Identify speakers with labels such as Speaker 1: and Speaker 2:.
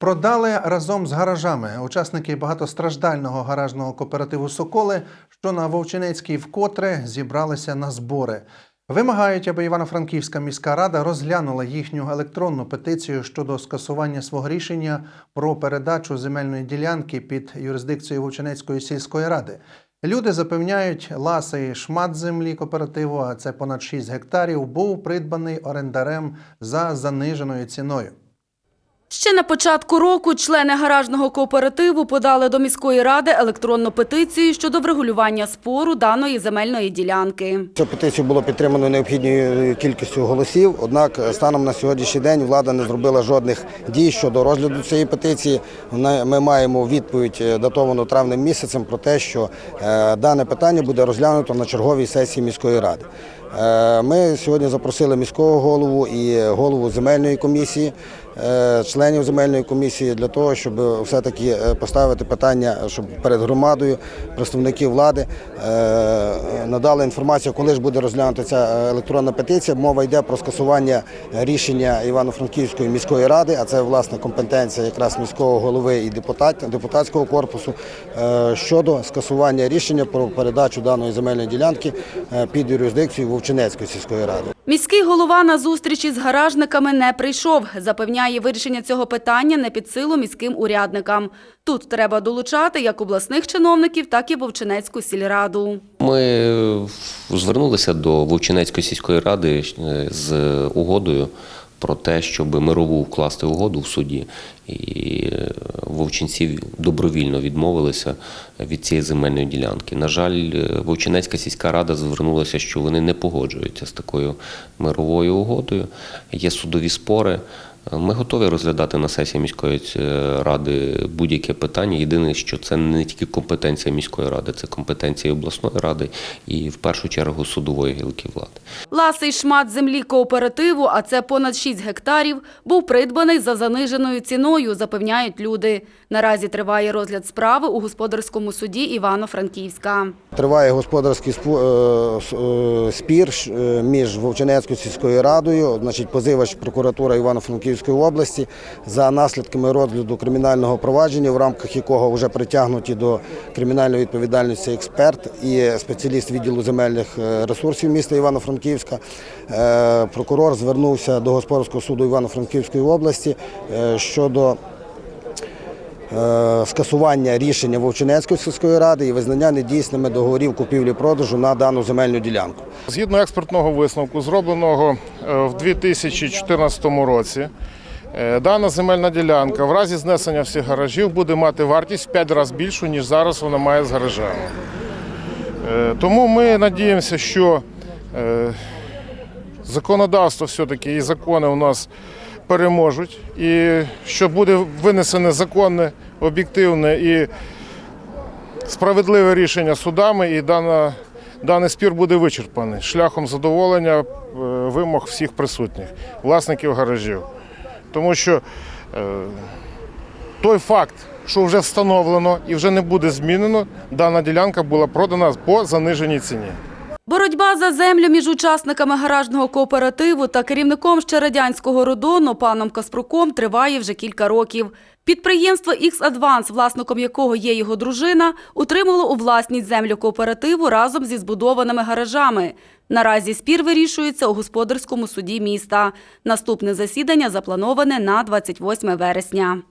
Speaker 1: Продали разом з гаражами. Учасники багатостраждального гаражного кооперативу Соколи, що на Вовчинецькій вкотре зібралися на збори. Вимагають, аби Івано-Франківська міська рада розглянула їхню електронну петицію щодо скасування свого рішення про передачу земельної ділянки під юрисдикцією Вовчинецької сільської ради. Люди запевняють, ласий шмат землі кооперативу, а це понад 6 гектарів, був придбаний орендарем за заниженою ціною.
Speaker 2: Ще на початку року члени гаражного кооперативу подали до міської ради електронну петицію щодо врегулювання спору даної земельної ділянки.
Speaker 3: Цю петицію було підтримано необхідною кількістю голосів. Однак станом на сьогоднішній день влада не зробила жодних дій щодо розгляду цієї петиції. Ми маємо відповідь е, датовану травнем місяцем про те, що е, дане питання буде розглянуто на черговій сесії міської ради. Е, Ми сьогодні запросили міського голову і голову земельної комісії, е, членів земельної комісії для того, щоб все-таки е, поставити питання, щоб перед громадою представники влади надали інформацію, коли ж буде розглянута ця електронна петиція. Мова йде про скасування рішення Івано-Франківської міської ради, а це власне компетенція якраз міського голови і депутат, депутатського корпусу щодо скасування рішення про передачу даної земельної ділянки під юрисдикцію Вовчинецької сільської ради.
Speaker 2: Міський голова на зустрічі з гаражниками не прийшов. Запевняє, вирішення цього питання не під силу міським урядникам. Тут треба долучати як обласних чиновників, так і Вовчинецьку сільраду.
Speaker 4: Ми е, звернулися до Вовчинецької сільської ради е, з угодою про те, щоб мирову вкласти угоду в суді, і е, вовчинці добровільно відмовилися від цієї земельної ділянки. На жаль, е, Вовчинецька сільська рада звернулася, що вони не погоджуються з такою мировою угодою. Є судові спори. Ми готові розглядати на сесії міської е, ради будь-яке питання. Єдине, що це не тільки компетенція міської ради, це компетенція обласної ради і в першу чергу судової гілки влади.
Speaker 2: Ласий шмат землі кооперативу, а це понад 6 гектарів, був придбаний за заниженою ціною, запевняють люди. Наразі триває розгляд справи у господарському суді Івано-Франківська.
Speaker 3: Триває господарський е, е, спір між Вовчинецькою сільською радою, значить, позивач прокуратура Івано-Франківської області за наслідками розгляду кримінального провадження, в рамках якого вже притягнуті до кримінальної відповідальності експерт і спеціаліст відділу земельних е, ресурсів міста Івано-Франківська. Е, Прокурор звернувся до господарського суду Івано-Франківської області е, щодо скасування рішення Вовчинецької сільської ради і визнання недійсними договорів купівлі-продажу на дану земельну ділянку.
Speaker 5: Згідно експертного висновку, зробленого е, в 2014 році, е, дана земельна ділянка в разі знесення всіх гаражів буде мати вартість в 5 разів більшу, ніж зараз вона має з гаражами. Е, Тому ми надіємося, що е, законодавство все-таки і закони у нас переможуть, і що буде винесене законне, об'єктивне і справедливе рішення судами, і дана, даний спір буде вичерпаний шляхом задоволення е, вимог всіх присутніх, власників гаражів. Тому що е, той факт, що вже встановлено і вже не буде змінено, дана ділянка була продана по заниженій ціні.
Speaker 2: За землю між учасниками гаражного кооперативу та керівником ще радянського родону паном Каспруком триває вже кілька років. Підприємство «Ікс-Адванс», власником якого є його дружина, утримало у власність землю кооперативу разом зі збудованими гаражами. Наразі спір вирішується у господарському суді міста. Наступне засідання заплановане на 28 вересня.